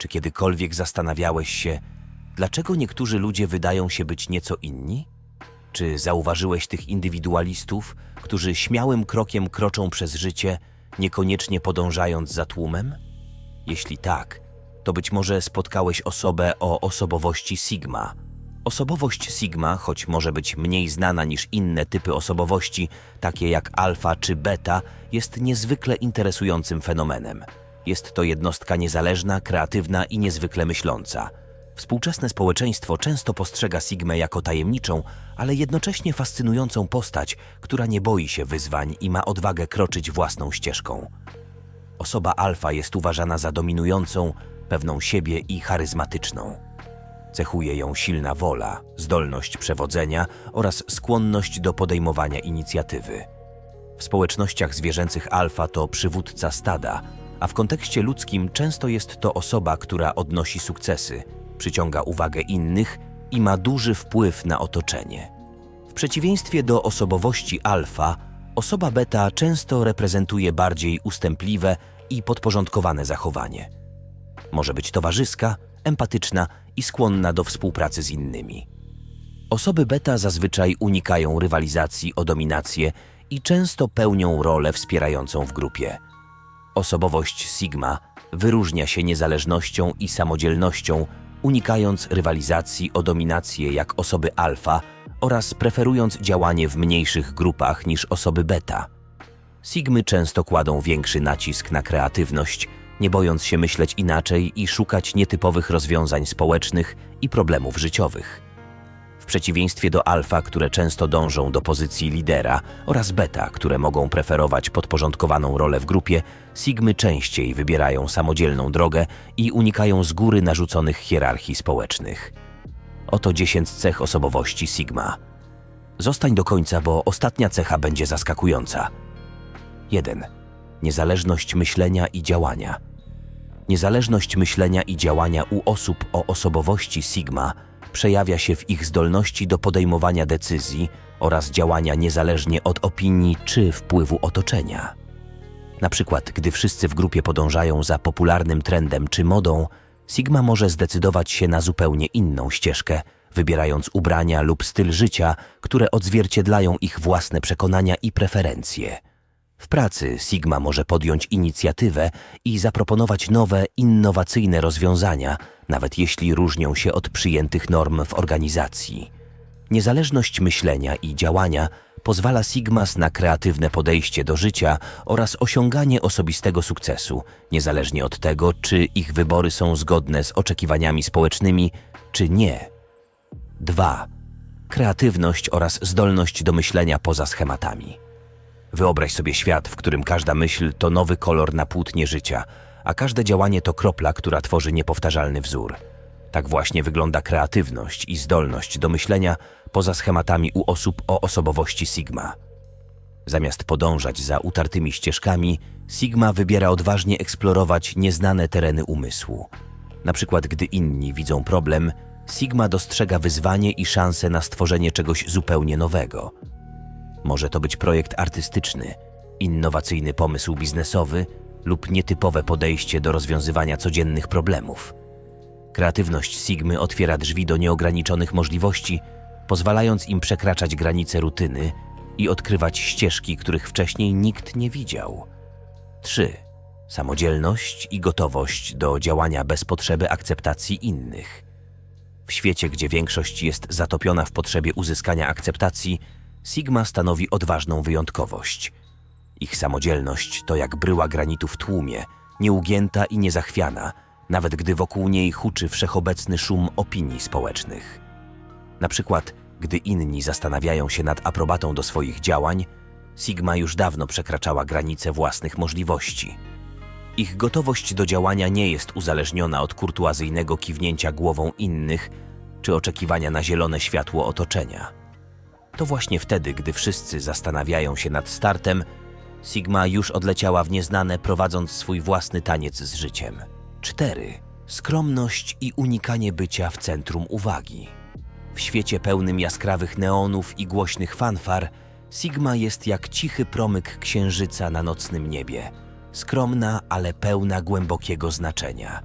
Czy kiedykolwiek zastanawiałeś się, dlaczego niektórzy ludzie wydają się być nieco inni? Czy zauważyłeś tych indywidualistów, którzy śmiałym krokiem kroczą przez życie, niekoniecznie podążając za tłumem? Jeśli tak, to być może spotkałeś osobę o osobowości Sigma. Osobowość Sigma, choć może być mniej znana niż inne typy osobowości, takie jak alfa czy beta, jest niezwykle interesującym fenomenem. Jest to jednostka niezależna, kreatywna i niezwykle myśląca. Współczesne społeczeństwo często postrzega Sigmę jako tajemniczą, ale jednocześnie fascynującą postać, która nie boi się wyzwań i ma odwagę kroczyć własną ścieżką. Osoba alfa jest uważana za dominującą, pewną siebie i charyzmatyczną. Cechuje ją silna wola, zdolność przewodzenia oraz skłonność do podejmowania inicjatywy. W społecznościach zwierzęcych alfa to przywódca stada, a w kontekście ludzkim często jest to osoba, która odnosi sukcesy, przyciąga uwagę innych i ma duży wpływ na otoczenie. W przeciwieństwie do osobowości alfa, osoba beta często reprezentuje bardziej ustępliwe i podporządkowane zachowanie. Może być towarzyska, empatyczna i skłonna do współpracy z innymi. Osoby beta zazwyczaj unikają rywalizacji o dominację i często pełnią rolę wspierającą w grupie. Osobowość Sigma wyróżnia się niezależnością i samodzielnością, unikając rywalizacji o dominację jak osoby alfa oraz preferując działanie w mniejszych grupach niż osoby beta. Sigmy często kładą większy nacisk na kreatywność, nie bojąc się myśleć inaczej i szukać nietypowych rozwiązań społecznych i problemów życiowych. W przeciwieństwie do alfa, które często dążą do pozycji lidera, oraz beta, które mogą preferować podporządkowaną rolę w grupie, sigmy częściej wybierają samodzielną drogę i unikają z góry narzuconych hierarchii społecznych. Oto 10 cech osobowości Sigma. Zostań do końca, bo ostatnia cecha będzie zaskakująca. 1. Niezależność myślenia i działania. Niezależność myślenia i działania u osób o osobowości Sigma przejawia się w ich zdolności do podejmowania decyzji oraz działania niezależnie od opinii czy wpływu otoczenia. Na przykład, gdy wszyscy w grupie podążają za popularnym trendem czy modą, Sigma może zdecydować się na zupełnie inną ścieżkę, wybierając ubrania lub styl życia, które odzwierciedlają ich własne przekonania i preferencje. W pracy Sigma może podjąć inicjatywę i zaproponować nowe, innowacyjne rozwiązania, nawet jeśli różnią się od przyjętych norm w organizacji. Niezależność myślenia i działania pozwala Sigmas na kreatywne podejście do życia oraz osiąganie osobistego sukcesu, niezależnie od tego, czy ich wybory są zgodne z oczekiwaniami społecznymi, czy nie. 2. Kreatywność oraz zdolność do myślenia poza schematami. Wyobraź sobie świat, w którym każda myśl to nowy kolor na płótnie życia, a każde działanie to kropla, która tworzy niepowtarzalny wzór. Tak właśnie wygląda kreatywność i zdolność do myślenia poza schematami u osób o osobowości Sigma. Zamiast podążać za utartymi ścieżkami, Sigma wybiera odważnie eksplorować nieznane tereny umysłu. Na przykład, gdy inni widzą problem, Sigma dostrzega wyzwanie i szansę na stworzenie czegoś zupełnie nowego. Może to być projekt artystyczny, innowacyjny pomysł biznesowy lub nietypowe podejście do rozwiązywania codziennych problemów. Kreatywność Sigmy otwiera drzwi do nieograniczonych możliwości, pozwalając im przekraczać granice rutyny i odkrywać ścieżki, których wcześniej nikt nie widział. 3. Samodzielność i gotowość do działania bez potrzeby akceptacji innych. W świecie, gdzie większość jest zatopiona w potrzebie uzyskania akceptacji, Sigma stanowi odważną wyjątkowość. Ich samodzielność to jak bryła granitu w tłumie, nieugięta i niezachwiana, nawet gdy wokół niej huczy wszechobecny szum opinii społecznych. Na przykład, gdy inni zastanawiają się nad aprobatą do swoich działań, Sigma już dawno przekraczała granice własnych możliwości. Ich gotowość do działania nie jest uzależniona od kurtuazyjnego kiwnięcia głową innych czy oczekiwania na zielone światło otoczenia. To właśnie wtedy, gdy wszyscy zastanawiają się nad startem, Sigma już odleciała w nieznane, prowadząc swój własny taniec z życiem. 4. Skromność i unikanie bycia w centrum uwagi. W świecie pełnym jaskrawych neonów i głośnych fanfar, Sigma jest jak cichy promyk księżyca na nocnym niebie. Skromna, ale pełna głębokiego znaczenia.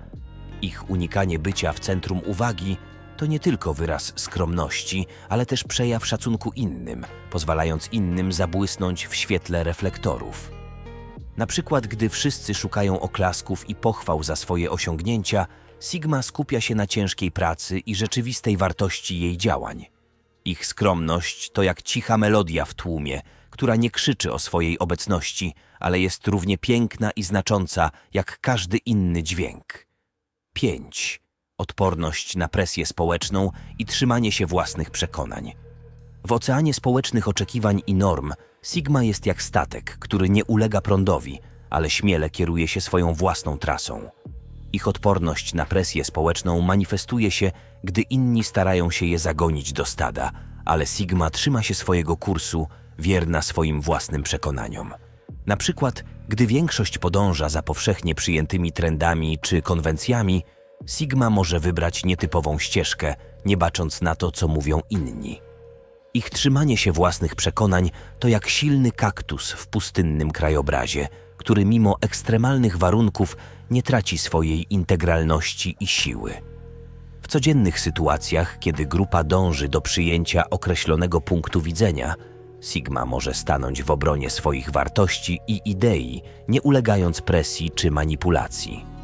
Ich unikanie bycia w centrum uwagi to nie tylko wyraz skromności, ale też przejaw szacunku innym, pozwalając innym zabłysnąć w świetle reflektorów. Na przykład, gdy wszyscy szukają oklasków i pochwał za swoje osiągnięcia, Sigma skupia się na ciężkiej pracy i rzeczywistej wartości jej działań. Ich skromność to jak cicha melodia w tłumie, która nie krzyczy o swojej obecności, ale jest równie piękna i znacząca jak każdy inny dźwięk. 5. Odporność na presję społeczną i trzymanie się własnych przekonań. W oceanie społecznych oczekiwań i norm Sigma jest jak statek, który nie ulega prądowi, ale śmiele kieruje się swoją własną trasą. Ich odporność na presję społeczną manifestuje się, gdy inni starają się je zagonić do stada, ale Sigma trzyma się swojego kursu, wierna swoim własnym przekonaniom. Na przykład, gdy większość podąża za powszechnie przyjętymi trendami czy konwencjami, Sigma może wybrać nietypową ścieżkę, nie bacząc na to, co mówią inni. Ich trzymanie się własnych przekonań to jak silny kaktus w pustynnym krajobrazie, który mimo ekstremalnych warunków nie traci swojej integralności i siły. W codziennych sytuacjach, kiedy grupa dąży do przyjęcia określonego punktu widzenia, Sigma może stanąć w obronie swoich wartości i idei, nie ulegając presji czy manipulacji.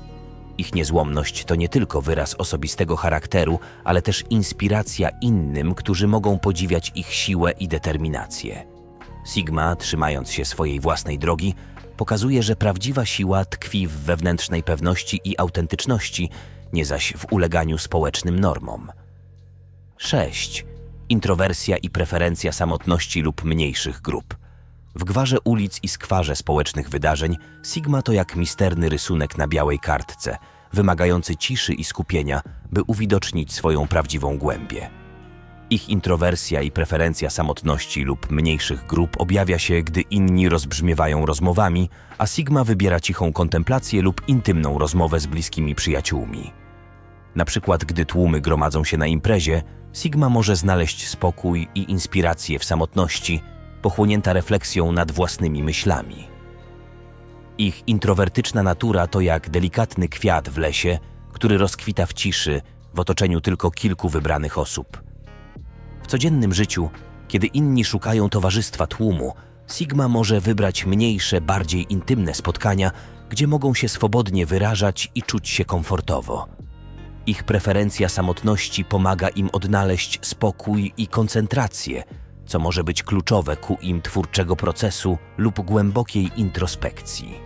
Ich niezłomność to nie tylko wyraz osobistego charakteru, ale też inspiracja innym, którzy mogą podziwiać ich siłę i determinację. Sigma, trzymając się swojej własnej drogi, pokazuje, że prawdziwa siła tkwi w wewnętrznej pewności i autentyczności, nie zaś w uleganiu społecznym normom. 6. Introwersja i preferencja samotności lub mniejszych grup. W gwarze ulic i skwarze społecznych wydarzeń Sigma to jak misterny rysunek na białej kartce, wymagający ciszy i skupienia, by uwidocznić swoją prawdziwą głębię. Ich introwersja i preferencja samotności lub mniejszych grup objawia się, gdy inni rozbrzmiewają rozmowami, a Sigma wybiera cichą kontemplację lub intymną rozmowę z bliskimi przyjaciółmi. Na przykład, gdy tłumy gromadzą się na imprezie, Sigma może znaleźć spokój i inspirację w samotności, pochłonięta refleksją nad własnymi myślami. Ich introwertyczna natura to jak delikatny kwiat w lesie, który rozkwita w ciszy w otoczeniu tylko kilku wybranych osób. W codziennym życiu, kiedy inni szukają towarzystwa tłumu, Sigma może wybrać mniejsze, bardziej intymne spotkania, gdzie mogą się swobodnie wyrażać i czuć się komfortowo. Ich preferencja samotności pomaga im odnaleźć spokój i koncentrację, co może być kluczowe ku im twórczego procesu lub głębokiej introspekcji.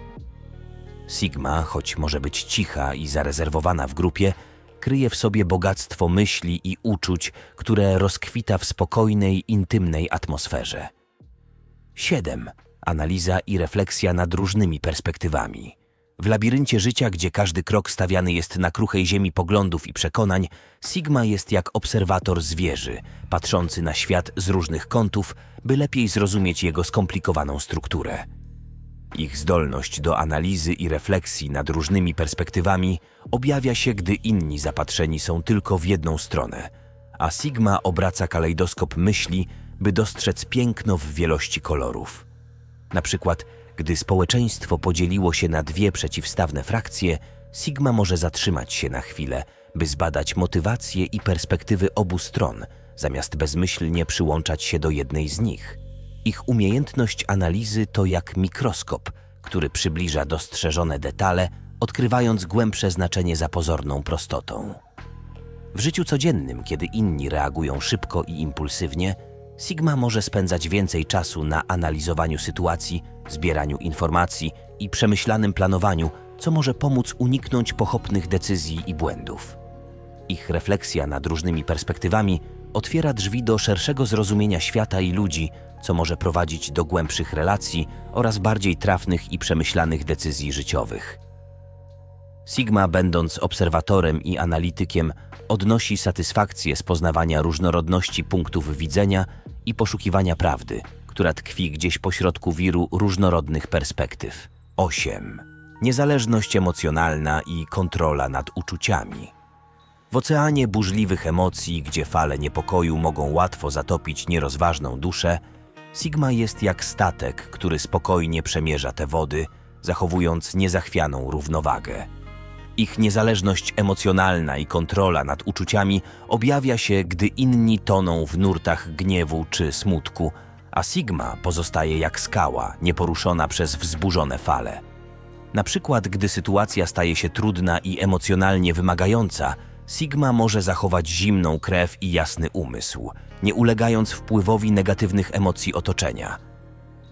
Sigma, choć może być cicha i zarezerwowana w grupie, kryje w sobie bogactwo myśli i uczuć, które rozkwita w spokojnej, intymnej atmosferze. 7. Analiza i refleksja nad różnymi perspektywami. W labiryncie życia, gdzie każdy krok stawiany jest na kruchej ziemi poglądów i przekonań, Sigma jest jak obserwator zwierzy, patrzący na świat z różnych kątów, by lepiej zrozumieć jego skomplikowaną strukturę. Ich zdolność do analizy i refleksji nad różnymi perspektywami objawia się, gdy inni zapatrzeni są tylko w jedną stronę, a Sigma obraca kalejdoskop myśli, by dostrzec piękno w wielości kolorów. Na przykład, gdy społeczeństwo podzieliło się na dwie przeciwstawne frakcje, Sigma może zatrzymać się na chwilę, by zbadać motywacje i perspektywy obu stron, zamiast bezmyślnie przyłączać się do jednej z nich. Ich umiejętność analizy to jak mikroskop, który przybliża dostrzeżone detale, odkrywając głębsze znaczenie za pozorną prostotą. W życiu codziennym, kiedy inni reagują szybko i impulsywnie, Sigma może spędzać więcej czasu na analizowaniu sytuacji, zbieraniu informacji i przemyślanym planowaniu, co może pomóc uniknąć pochopnych decyzji i błędów. Ich refleksja nad różnymi perspektywami otwiera drzwi do szerszego zrozumienia świata i ludzi, co może prowadzić do głębszych relacji oraz bardziej trafnych i przemyślanych decyzji życiowych. Sigma, będąc obserwatorem i analitykiem, odnosi satysfakcję z poznawania różnorodności punktów widzenia i poszukiwania prawdy, która tkwi gdzieś pośrodku wiru różnorodnych perspektyw. 8. Niezależność emocjonalna i kontrola nad uczuciami. W oceanie burzliwych emocji, gdzie fale niepokoju mogą łatwo zatopić nierozważną duszę, Sigma jest jak statek, który spokojnie przemierza te wody, zachowując niezachwianą równowagę. Ich niezależność emocjonalna i kontrola nad uczuciami objawia się, gdy inni toną w nurtach gniewu czy smutku, a Sigma pozostaje jak skała, nieporuszona przez wzburzone fale. Na przykład, gdy sytuacja staje się trudna i emocjonalnie wymagająca, Sigma może zachować zimną krew i jasny umysł, nie ulegając wpływowi negatywnych emocji otoczenia.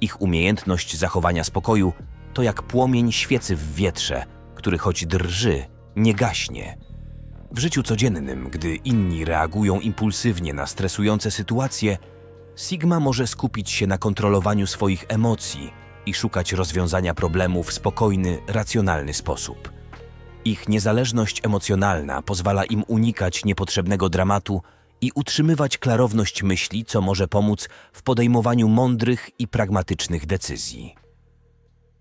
Ich umiejętność zachowania spokoju to jak płomień świecy w wietrze, który choć drży, nie gaśnie. W życiu codziennym, gdy inni reagują impulsywnie na stresujące sytuacje, Sigma może skupić się na kontrolowaniu swoich emocji i szukać rozwiązania problemu w spokojny, racjonalny sposób. Ich niezależność emocjonalna pozwala im unikać niepotrzebnego dramatu i utrzymywać klarowność myśli, co może pomóc w podejmowaniu mądrych i pragmatycznych decyzji.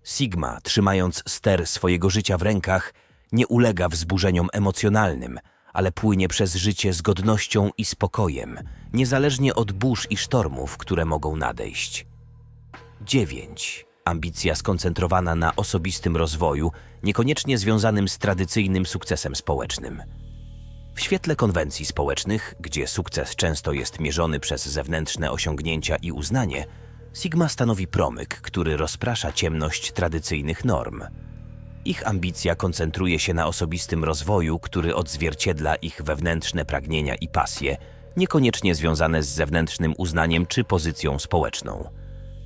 Sigma, trzymając ster swojego życia w rękach, nie ulega wzburzeniom emocjonalnym, ale płynie przez życie z godnością i spokojem, niezależnie od burz i sztormów, które mogą nadejść. 9. Ambicja skoncentrowana na osobistym rozwoju, niekoniecznie związanym z tradycyjnym sukcesem społecznym. W świetle konwencji społecznych, gdzie sukces często jest mierzony przez zewnętrzne osiągnięcia i uznanie, Sigma stanowi promyk, który rozprasza ciemność tradycyjnych norm. Ich ambicja koncentruje się na osobistym rozwoju, który odzwierciedla ich wewnętrzne pragnienia i pasje, niekoniecznie związane z zewnętrznym uznaniem czy pozycją społeczną.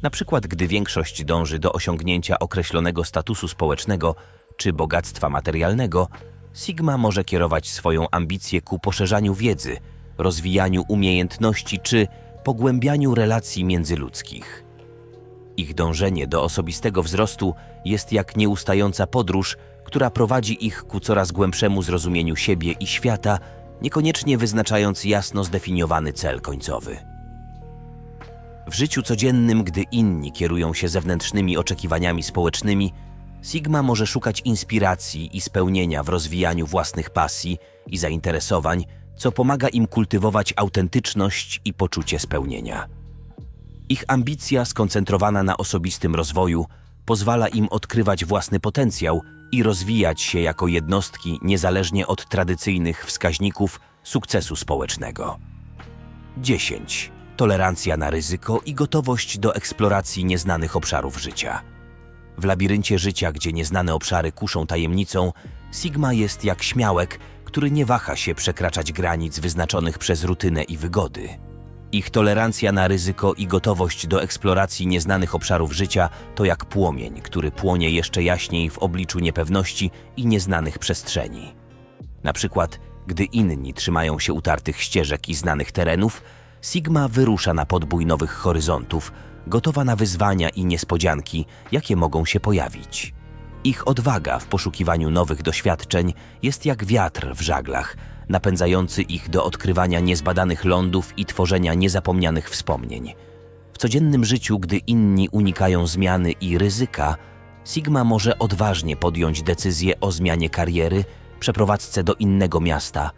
Na przykład, gdy większość dąży do osiągnięcia określonego statusu społecznego czy bogactwa materialnego, Sigma może kierować swoją ambicję ku poszerzaniu wiedzy, rozwijaniu umiejętności czy pogłębianiu relacji międzyludzkich. Ich dążenie do osobistego wzrostu jest jak nieustająca podróż, która prowadzi ich ku coraz głębszemu zrozumieniu siebie i świata, niekoniecznie wyznaczając jasno zdefiniowany cel końcowy. W życiu codziennym, gdy inni kierują się zewnętrznymi oczekiwaniami społecznymi, Sigma może szukać inspiracji i spełnienia w rozwijaniu własnych pasji i zainteresowań, co pomaga im kultywować autentyczność i poczucie spełnienia. Ich ambicja skoncentrowana na osobistym rozwoju pozwala im odkrywać własny potencjał i rozwijać się jako jednostki niezależnie od tradycyjnych wskaźników sukcesu społecznego. 10. Tolerancja na ryzyko i gotowość do eksploracji nieznanych obszarów życia. W labiryncie życia, gdzie nieznane obszary kuszą tajemnicą, Sigma jest jak śmiałek, który nie waha się przekraczać granic wyznaczonych przez rutynę i wygody. Ich tolerancja na ryzyko i gotowość do eksploracji nieznanych obszarów życia to jak płomień, który płonie jeszcze jaśniej w obliczu niepewności i nieznanych przestrzeni. Na przykład, gdy inni trzymają się utartych ścieżek i znanych terenów, Sigma wyrusza na podbój nowych horyzontów, gotowa na wyzwania i niespodzianki, jakie mogą się pojawić. Ich odwaga w poszukiwaniu nowych doświadczeń jest jak wiatr w żaglach, napędzający ich do odkrywania niezbadanych lądów i tworzenia niezapomnianych wspomnień. W codziennym życiu, gdy inni unikają zmiany i ryzyka, Sigma może odważnie podjąć decyzję o zmianie kariery, przeprowadzce do innego miasta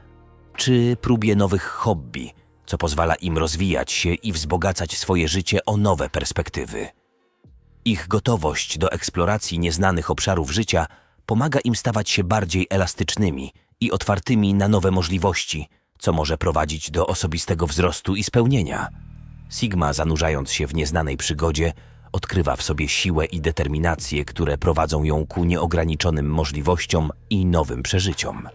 czy próbie nowych hobby, co pozwala im rozwijać się i wzbogacać swoje życie o nowe perspektywy. Ich gotowość do eksploracji nieznanych obszarów życia pomaga im stawać się bardziej elastycznymi i otwartymi na nowe możliwości, co może prowadzić do osobistego wzrostu i spełnienia. Sigma, zanurzając się w nieznanej przygodzie, odkrywa w sobie siłę i determinację, które prowadzą ją ku nieograniczonym możliwościom i nowym przeżyciom.